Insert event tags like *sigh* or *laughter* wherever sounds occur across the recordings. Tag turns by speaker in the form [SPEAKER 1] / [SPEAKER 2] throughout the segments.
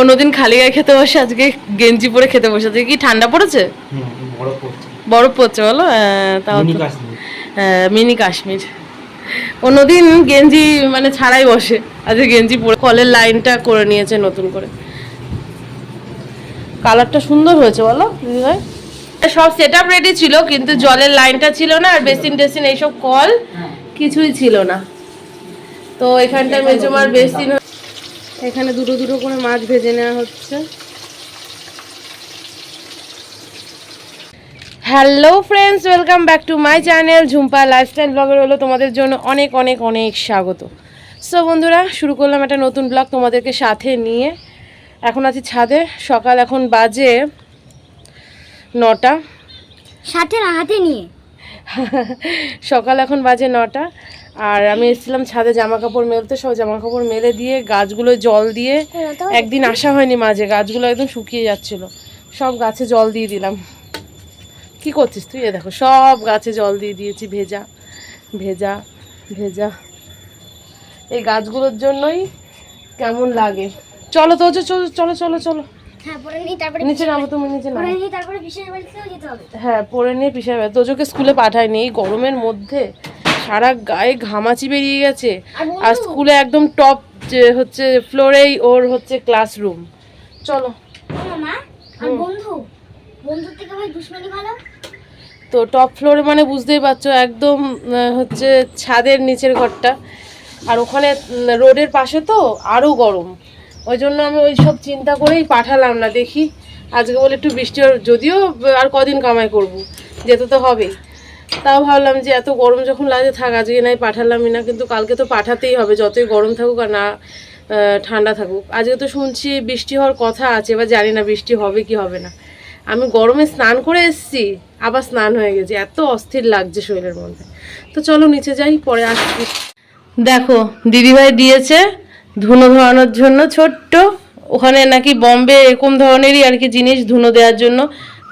[SPEAKER 1] অন্যদিন খালি গায়ে খেতে বসে আজকে গেঞ্জি পরে খেতে বসে। আজকে কি ঠান্ডা পড়েছে? বরফ পড়ছে। বলো? হ্যাঁ, তাও
[SPEAKER 2] মিনি কাশ্মীর।
[SPEAKER 1] হ্যাঁ, মিনি কাশ্মীর। অন্যদিন গেঞ্জি মানে ছাড়াই বসে। আজকে গেঞ্জি পরে কলের লাইনটা করে নিয়েছে নতুন করে। কালারটা সুন্দর হয়েছে বলো সব সেট আপ রেডি ছিল কিন্তু জলের লাইনটা ছিল না আর বেসিন টেসিন এইসব কল কিছুই ছিল না। তো এখানটা মেজমার বেসিন এখানে দুটো দুটো করে মাছ ভেজে নেওয়া হচ্ছে। Hello friends welcome back to my channel Jhumpa lifestyle ব্লগের হলো তোমাদের জন্য অনেক অনেক অনেক স্বাগত। সো বন্ধুরা শুরু করলাম একটা নতুন ব্লগ তোমাদেরকে সাথে নিয়ে। এখন আছি ছাদে সকাল এখন বাজে নটা।
[SPEAKER 3] সাথে হাতে নিয়ে।
[SPEAKER 1] সকাল এখন বাজে নটা। আর আমি এসেছিলাম ছাদে জামা কাপড় মেলতে সব জামা কাপড় মেলে দিয়ে গাছগুলো জল দিয়ে। একদিন আসা হয়নি মাঝে গাছগুলো একদম শুকিয়ে যাচ্ছিল। সব গাছে জল দিয়ে দিলাম। কি করছিস তুই? এ দেখো সব গাছে জল দিয়ে দিয়েছি ভেজা ভেজা ভেজা। এই গাছগুলোর জন্যই কেমন লাগে। চলো তো চলো চলো চলো চলো
[SPEAKER 3] হ্যাঁ
[SPEAKER 1] নিচে নামো তুমি নিচে নামো। হ্যাঁ পরে নিয়ে পিসাই তোজোকে স্কুলে পাঠায়নি এই গরমের মধ্যে সারা গায়ে ঘামাচি বেরিয়ে গেছে।
[SPEAKER 3] আর
[SPEAKER 1] স্কুলে একদম টপ যে হচ্ছে ফ্লোরেই ওর হচ্ছে ক্লাসরুম চলো।
[SPEAKER 3] ও বন্ধু? থেকে ভাই দুশ্মনী ভালো?
[SPEAKER 1] তো টপ ফ্লোরে মানে বুঝতেই পারছ একদম হচ্ছে ছাদের নিচের ঘরটা। আর ওখানে রোডের পাশে তো আরও গরম। ওই জন্য আমি ওই সব চিন্তা করেই পাঠালাম না দেখি। আজকে বলে একটু বৃষ্টি যদিও আর কদিন কামাই করব যেতে তো হবেই। তাও ভাবলাম যে এত গরম যখন লাগে থাক, আজকে নাই, পাঠালামই না, কিন্তু কালকে তো পাঠাতেই হবে, যতই গরম থাকুক আর না ঠান্ডা থাকুক। আজকে তো শুনছি বৃষ্টি হওয়ার কথা আছে, এবার জানি না বৃষ্টি হবে কি হবে না। আমি গরমে স্নান করে এসেছি, আবার স্নান হয়ে গেছে, এত অস্থির লাগছে শরীরের মধ্যে। তো চলো নিচে যাই, পরে আসছি। দেখো, দিদিভাই দিয়েছে ধুনো ধরানোর জন্য ছোট্ট, ওখানে নাকি বম্বে এরকম ধরনেরই আর কি জিনিস ধুনো দেওয়ার জন্য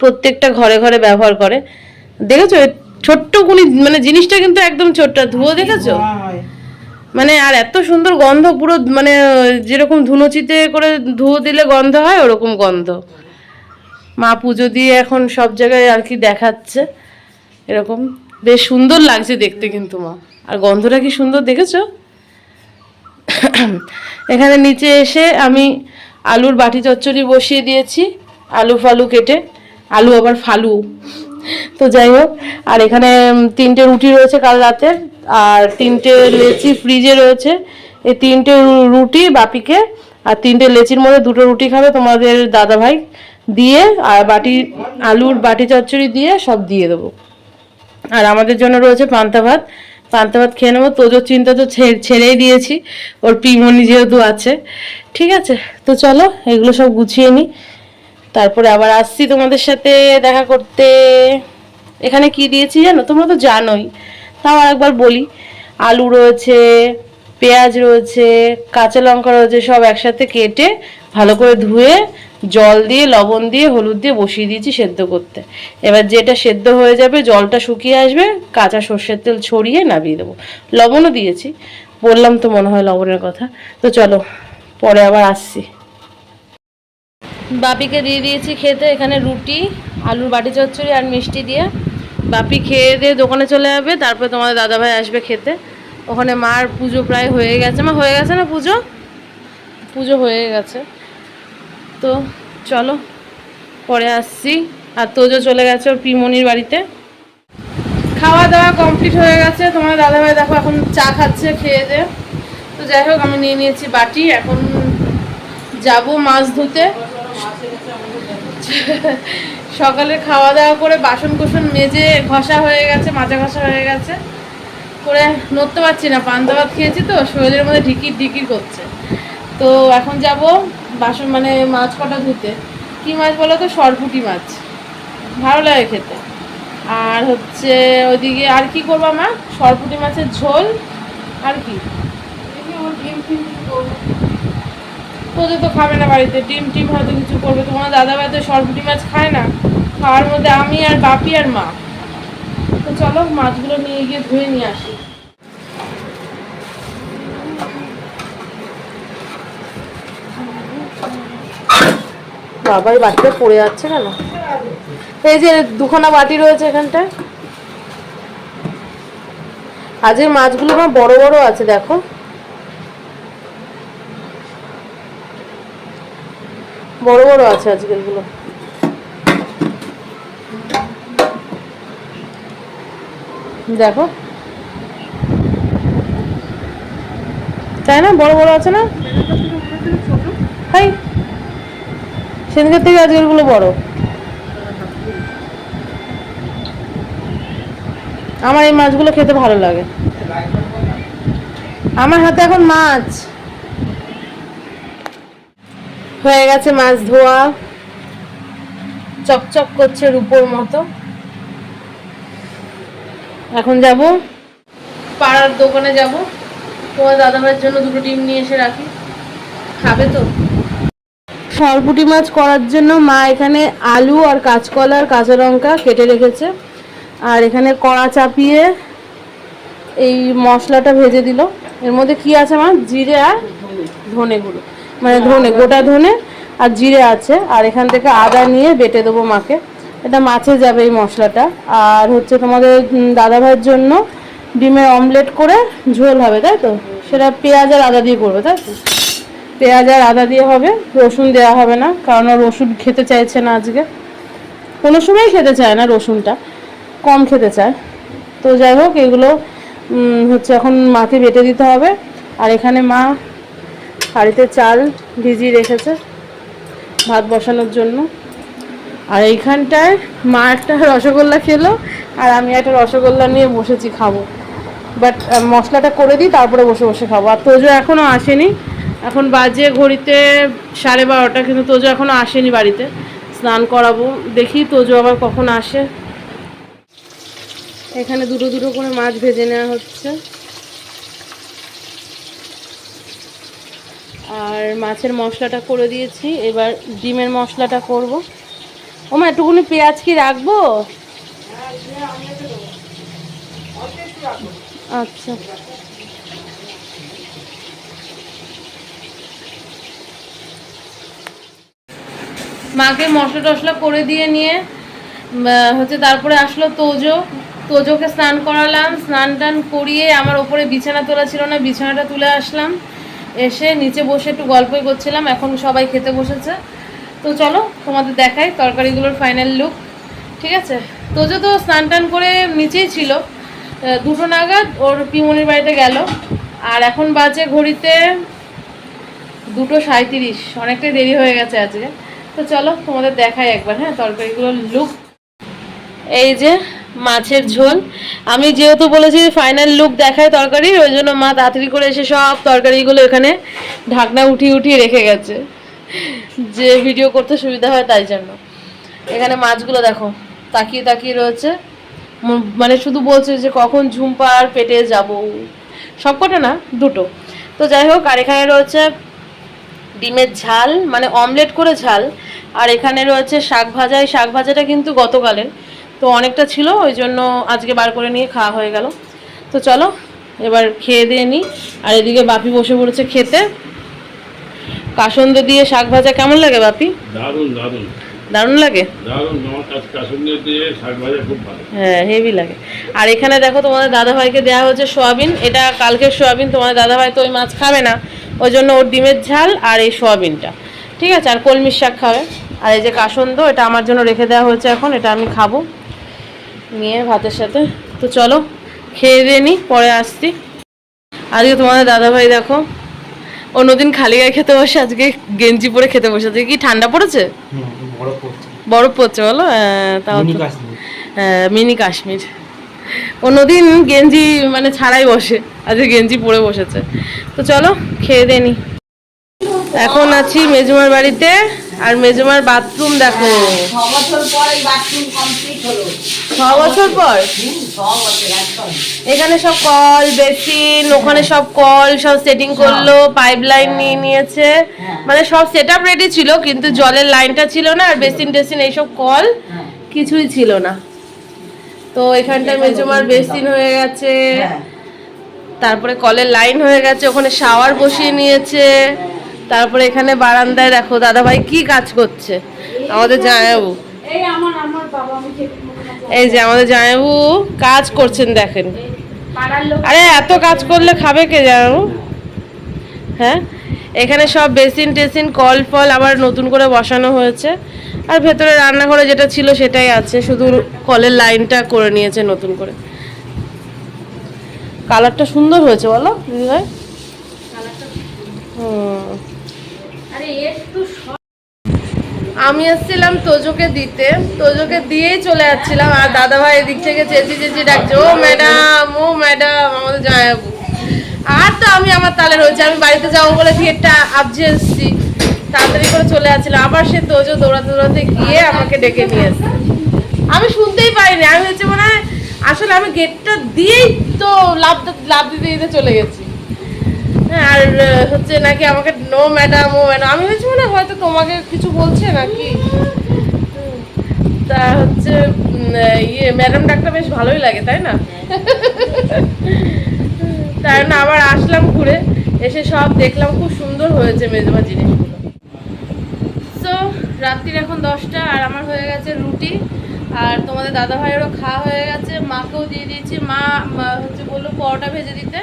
[SPEAKER 1] প্রত্যেকটা ঘরে ঘরে ব্যবহার করে। দেখেছ? ছোট্ট কুনি মানে জিনিসটা কিন্তু একদম ছোট্ট। ধুয়ো দেখেছ? মানে আর এত সুন্দর গন্ধ পুরো মানে যেরকম ধুনোচিতে করে ধুয়ো দিলে গন্ধ হয় ওরকম গন্ধ। মা পুজো দিয়ে এখন সব জায়গায় আর কি দেখাচ্ছে। এরকম। বেশ সুন্দর লাগছে দেখতে কিন্তু মা। আর গন্ধটা কি সুন্দর দেখেছ? এখানে নিচে এসে আমি আলুর বাটি চচ্চড়ি বসিয়ে দিয়েছি আলু ফালু কেটে। আলু আবার ফালু। তো যাই হোক, আর এখানে তিনটে রুটি রয়েছে কাল রাতের আর তিনটে লেচি ফ্রিজে রয়েছে। এই তিনটে রুটি বাপিকে, আর তিনটে লেচির মধ্যে দুটো রুটি খাবে তোমাদের দাদা ভাই দিয়ে, আর বাটি, আলুর বাটি চচ্চড়ি দিয়ে সব দিয়ে দেবো। আর আমাদের জন্য রয়েছে পান্তা ভাত। পান্তা ভাত খেয়ে নেব। তোজোর চিন্তা তো ছেড়েই দিয়েছি। ওর পিমনি যেহেতু আছে। ঠিক আছে? তো চলো, এগুলো সব গুছিয়ে নিই তারপরে আবার আসছি তোমাদের সাথে দেখা করতে। এখানে কি দিয়েছি জানো? তোমরা তো জানোই। তাও আরেকবার বলি। আলু রয়েছে, পেঁয়াজ রয়েছে, কাঁচা লঙ্কা রয়েছে, সব একসাথে কেটে ভালো করে ধুয়ে জল দিয়ে, লবণ দিয়ে, হলুদ দিয়ে বসিয়ে দিয়েছি সেদ্ধ করতে। এবার যেটা সেদ্ধ হয়ে যাবে, জলটা শুকিয়ে আসবে, কাঁচা সর্ষের তেল ছড়িয়ে নামিয়ে দেবো। লবণও দিয়েছি। বললাম তো মনে হয় লবণের কথা। তো চলো, পরে আবার আসছি। বাপিকে দিয়ে দিয়েছি খেতে, এখানে রুটি, আলুর বাটি চচ্চড়ি আর মিষ্টি দিয়ে। বাপি খেয়ে দিয়ে দোকানে চলে যাবে, তারপরে তোমাদের দাদাভাই আসবে খেতে। ওখানে মার পুজো প্রায় হয়ে গেছে। মা, হয়ে গেছে না পুজো? পুজো হয়ে গেছে। তো চলো, পরে আসছি। আর তোজো চলে গেছে ওর পিমনির বাড়িতে। খাওয়া দাওয়া কমপ্লিট হয়ে গেছে। তোমার দাদাভাই দেখো এখন চা খাচ্ছে, খেয়ে দে। তো যাই হোক, আমি নিয়ে নিয়েছি বাটি। এখন যাব মাছ ধুতে। *laughs* সকালে খাওয়া দাওয়া করে বাসন কুসন মেজে ঘষা হয়ে গেছে, মাজা ঘষা হয়ে গেছে। করে নড়তে পারছি না, পান্তা ভাত খেয়েছি তো, শরীরের মধ্যে ঢিকির ঢিকির করছে। তো এখন যাব বাসন মানে মাছ কটা ধুতে। কি মাছ বলো তো? সরপুটি মাছ। ভালো লাগে খেতে। আর হচ্ছে ওইদিকে আর কি করব মা? সরপুটি মাছের ঝোল। আর কি? তোদের তো খাবে না বাড়িতে। ডিম টিম হয়তো কিছু করবে। তোমার দাদা ভাই তো সরপুটি মাছ খায় না। খাওয়ার মধ্যে আমি আর বাপি আর মা। তো চলো মাছগুলো নিয়ে গিয়ে ধুয়ে নিয়ে আসি। বাবা এই বাটিটা পড়ে যাচ্ছে কেন? এই যে দুখানা বাটি রয়েছে এখানটায়। আজকের মাছগুলো না বড় বড় আছে, দেখো। বড় বড় আছে আজকেরগুলো দেখো। তাই না? বড় বড় আছে না? হাই। সেদিনের থেকে আজকেরগুলো বড়। আমার এই মাছগুলো খেতে ভালো লাগে। আমার হাতে এখন মাছ। হয়ে গেছে মাছ ধোয়া। চকচক করছে রূপোর মতো। এখন যাব পাড়ার দোকানে যাব। তোমার দাদাভাইয়ের জন্য দুটো ডিম নিয়ে এসে রাখি। খাবে তো? সরপুটি মাছ করার জন্য মা এখানে আলু আর কাঁচকলা আর কাঁচা লঙ্কা কেটে রেখেছে। আর এখানে কড়া চাপিয়ে এই মশলাটা ভেজে দিল। এর মধ্যে কি আছে মা? জিরে আর ধনে গুঁড়ো মানে ধনে গোটা ধনে আর জিরে আছে। আর এখান থেকে আদা নিয়ে বেটে দেবো মাকে। এটা মাছে যাবে এই মশলাটা। আর হচ্ছে তোমাদের উম, দাদা ভাইয়ের জন্য ডিমের অমলেট করে ঝোল হবে তাই তো? সেটা পেঁয়াজ আর আদা দিয়ে করবে তাই তো? পেঁয়াজ আর আদা দিয়ে হবে রসুন দেওয়া হবে না কারণ ও রসুন খেতে চাইছে না আজকে। কোনো সময় খেতে চায় না রসুনটা কম খেতে চায়। তো যাই হোক এগুলো হচ্ছে এখন মাকে বেটে দিতে হবে। আর এখানে মা হাঁড়িতে চাল ভিজিয়ে রেখেছে, ভাত বসানোর জন্য। আর এইখানটায় মা একটা রসগোল্লা খেলো, আর আমি একটা রসগোল্লা নিয়ে বসেছি খাব। বাট মশলাটা করে দিই, তারপরে বসে বসে খাব। আর তোজো এখনও আসেনি। এখন বাজে ঘড়িতে সাড়ে বারোটা, কিন্তু তোজো এখনও আসেনি বাড়িতে। স্নান করাবো, দেখি তোজো আবার কখন আসে। এখানে দুটো দুটো করে মাছ ভেজে নেওয়া হচ্ছে। আর মাছের মশলাটা করে দিয়েছি। এবার ডিমের মশলাটা করব। ওমা একটুকুনি পেঁয়াজ কি রাখব? আচ্ছা। মাকে মশলা টশলা করে দিয়ে নিয়ে হচ্ছে তারপরে আসলো তোজো। তোজোকে স্নান করালাম। স্নান টান করিয়ে আমার ওপরে বিছানা তোলা ছিল না, বিছানাটা তুলে আসলাম। এসে নিচে বসে একটু গল্পই করছিলাম, এখন সবাই খেতে বসেছে। তো চলো, তোমাদের দেখাই তরকারিগুলোর ফাইনাল লুক ঠিক আছে? তোজো তো স্নান টান করে নিচেই ছিল। দুটো নাগাদ ওর পিমনির বাড়িতে গেল। আর এখন বাজে ঘড়িতে দুটো সাঁত্রিশ অনেকটাই দেরি হয়ে গেছে আজকে। তো চলো, তোমাদের দেখাই একবার হ্যাঁ তরকারিগুলোর লুক এই যে মাছের ঝোল। আমি যেহেতু বলেছি ফাইনাল লুক দেখায় তরকারি, ওই জন্য মা তাড়াতাড়ি করে এসে সব তরকারিগুলো এখানে ঢাকনা উঠিয়ে উঠিয়ে রেখে গেছে। যে ভিডিও করতে সুবিধা হয় তাই জন্য। এখানে মাছগুলো দেখো, তাকিয়ে তাকিয়ে রয়েছে। মানে শুধু বলছে যে কখন ঝুমপার পেটে যাব। সবকটা না, দুটো। তো যাই হোক, আর এখানে রয়েছে ডিমের ঝাল মানে অমলেট করে ঝাল। আর এখানে রয়েছে শাক ভাজা, এই শাক ভাজাটা কিন্তু গতকালের। তো অনেকটা ছিল ওই জন্য আজকে বার করে নিয়ে খাওয়া হয়ে গেল। তো চলো এবার খেয়ে দিয়ে নিই আর এদিকে বাপি বসে পড়েছে খেতে। কাসন্দ দিয়ে শাক ভাজা কেমন লাগে বাপি?
[SPEAKER 2] দারুণ দারুণ।
[SPEAKER 1] দারুণ লাগে?
[SPEAKER 2] দারুণ আমার কাছে কাসুন্দি দিয়ে শাক ভাজা খুব ভালো।
[SPEAKER 1] হ্যাঁ হেভি লাগে। আর এখানে দেখো তোমাদের দাদাভাইকে দেওয়া হচ্ছে সোয়াবিন। এটা কালকের সোয়াবিন তোমাদের দাদাভাই তো ওই মাছ খাবে না। ওই জন্য ওর ডিমের ঝাল আর এই সোয়াবিনটা। ঠিক আছে? আর কলমির শাক খাবে। আর এই যে কাসন্দ এটা আমার জন্য রেখে দেওয়া হয়েছে এখন এটা আমি খাব। নিয়ে ভাতের সাথে। তো চলো খেয়ে দিয়ে নিই পরে আসছি। আজকে তোমাদের দাদাভাই দেখো অন্যদিন খালি গায়ে খেতে বসে আজকে গেঞ্জি পরে খেতে বসে বসেছে। কি ঠান্ডা পড়েছে? বরফ পড়ছে। বলো? হ্যাঁ, তাও
[SPEAKER 4] মিনি কাশ্মীর।
[SPEAKER 1] হ্যাঁ, মিনি কাশ্মীর। অন্যদিন গেঞ্জি মানে ছাড়াই বসে আজকে গেঞ্জি পরে বসেছে। তো চলো খেয়ে দেনি এখন আছি মেজুমার বাড়িতে। আর মেজমার বাথরুম দেখো।
[SPEAKER 5] ছ বছর পর?
[SPEAKER 1] এখানে সব কল বেসিন ওখানে সব কল সব সেটিং করল পাইপ লাইন নিয়ে নিয়েছে। মানে সব সেট আপ রেডি ছিল কিন্তু জলের লাইনটা ছিল না আর বেসিন টেসিন এইসব কল
[SPEAKER 5] হ্যাঁ।
[SPEAKER 1] কিছুই ছিল না। তো এখানটায় মেজমার বেসিন হয়ে গেছে।
[SPEAKER 5] হ্যাঁ।
[SPEAKER 1] তারপরে কলের লাইন হয়ে গেছে ওখানে শাওয়ার বসিয়ে নিয়েছে। তারপরে এখানে বারান্দায় দেখো, দাদাভাই কি কাজ করছে? আমাদের জামাইবাবু।
[SPEAKER 3] এই
[SPEAKER 1] যে আমাদের জামাইবাবু কাজ করছেন, দেখেন। আরে, এত কাজ করলে খাবে কে জামাইবাবু? হ্যাঁ? এখানে সব বেসিন টেসিন, কল ফল আবার নতুন করে বসানো হয়েছে। আর ভেতরে রান্নাঘরে যেটা ছিল সেটাই আছে, শুধু কলের লাইনটা করে নিয়েছে নতুন করে। কালারটা সুন্দর হয়েছে, বলো, দিদিভাই। হুম। আমি এসেছিলাম তোজোকে দিতে। তোজোকে দিয়েই চলে যাচ্ছিলাম। আর দাদা ভাই এদিক থেকে চেঁচি চেঁচি ডাকছে, ও ম্যাডাম ও ম্যাডাম, আমাদের জামাইবাবু আর তো আমি আমার তালে রয়েছে। আমি বাড়িতে যাব বলে গেটটা আবজে এসেছি। তাড়াতাড়ি করে চলে যাচ্ছিলাম। আবার সে তোজো দৌড়াতে দৌড়াতে গিয়ে আমাকে ডেকে নিয়ে এসছে। আমি শুনতেই পাইনি। আমি হচ্ছে মনে হয়, আসলে আমি গেটটা দিয়েই তো লাভ লাভ দিতে দিতে চলে গেছি। আর হচ্ছে নাকি আমাকে নো ম্যাডাম ও ম্যাডাম আমি হচ্ছে মনে হয়তো তোমাকে কিছু বলছে নাকি? তা হচ্ছে ইয়ে ম্যাডাম ডাকটা বেশ ভালোই লাগে, তাই না? তাই না, আবার আসলাম ঘুরে, এসে সব দেখলাম, খুব সুন্দর হয়েছে মেজমা জিনিসগুলো। সো রাত্রির এখন দশটা, আর আমার হয়ে গেছে রুটি, আর তোমাদের দাদা ভাইয়েরও খাওয়া হয়ে গেছে, মাকেও দিয়ে দিয়েছি মা হচ্ছে বলল পরোটা ভেজে দিতে।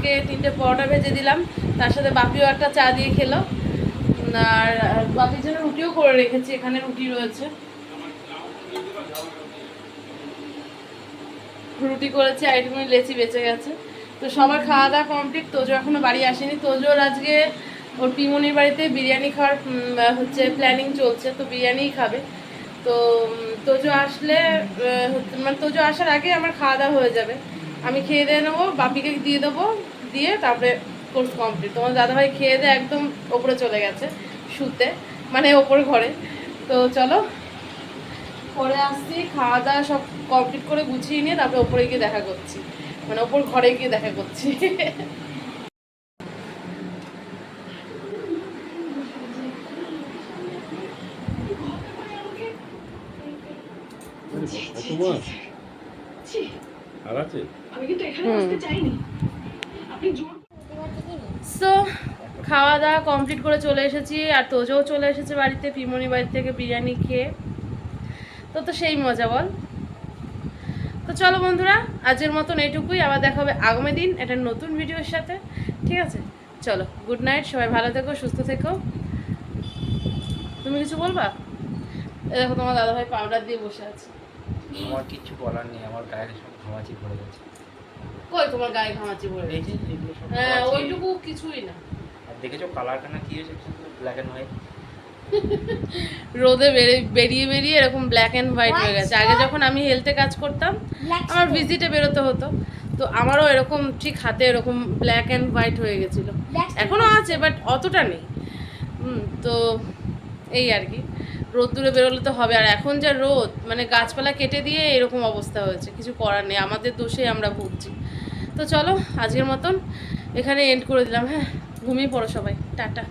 [SPEAKER 1] মাকে তিনটে পরোটা ভেজে দিলাম, তার সাথে বাপিও একটা চা দিয়ে খেলো। আর বাপির জন্য রুটিও করে রেখেছি, এখানে রুটি রয়েছে। রুটি করেছি আর একটুখানি লেচি বেঁচে গেছে। তো সবার খাওয়া দাওয়া কমপ্লিট, তোজো এখনও বাড়ি আসেনি। তোজোর আজকে ওর পিমনির বাড়িতে বিরিয়ানি খাওয়ার হচ্ছে প্ল্যানিং চলছে, তো বিরিয়ানিই খাবে। তো তোজো আসলে মানে তোজো আসার আগে আমার খাওয়া দাওয়া হয়ে যাবে। আমি খেয়ে দিয়ে নেব বাপিকে দিয়ে দেবো দিয়ে তারপরে কোর্স কমপ্লিট তোমার দাদাভাই খেয়ে দিয়ে একদম ওপরে চলে গেছে শুতে মানে ওপর ঘরে। তো চলো পরে আসছি খাওয়া দাওয়া সব কমপ্লিট করে গুছিয়ে নিয়ে তারপরে ওপরে গিয়ে দেখা করছি। মানে ওপর ঘরে গিয়ে দেখা করছি।
[SPEAKER 2] আর আছে?
[SPEAKER 1] সো খাওয়া দাওয়া কমপ্লিট করে চলে এসেছি আর তোজও চলে এসেছে বাড়িতে পিমনি বাড়ি থেকে বিরিয়ানি খেয়ে। তো তো সেই মজা বল। তো চলো বন্ধুরা আজকের মতন এইটুকুই আবার দেখা হবে আগামী দিন একটা নতুন ভিডিওর সাথে। ঠিক আছে? চলো গুড নাইট সবাই ভালো থেকো সুস্থ থেকো। তুমি কিছু বলবা? দেখো তোমার দাদাভাই পাউডার দিয়ে বসে আছে।
[SPEAKER 4] আমার কিছু বলার নেই আমার গায়ে সব ঘামাচি পড়ে গেছে।
[SPEAKER 1] কই তোমার গায়ে ঘামাচি পড়ে হ্যাঁ ওইটুকু কিছুই না।
[SPEAKER 4] আর দেখেছ কালারটা না কি হয়েছে? ব্ল্যাক অ্যান্ড হোয়াইট
[SPEAKER 1] রোদে বেরে- বেরিয়ে বেরিয়ে এরকম ব্ল্যাক অ্যান্ড হোয়াইট হয়ে গেছে। আগে যখন আমি হেলথে কাজ করতাম আমার ভিজিটে বেরোতে হতো। তো আমারও এরকম ঠিক হাতে এরকম ব্ল্যাক অ্যান্ড হোয়াইট হয়ে গেছিল. এখনও আছে বাট অতটা নেই। তো এই আর কি। রোদ দূরে বেরোলে তো হবে। আর এখন যা রোদ মানে গাছপালা কেটে দিয়ে এরকম অবস্থা হয়েছে। কিছু করার নেই। আমাদের দোষে আমরা ভুগছি। তো চলো আজকের মতন এখানে এন্ড করে দিলাম হ্যাঁ? ঘুমিয়ে পড়ো সবাই। টাটা।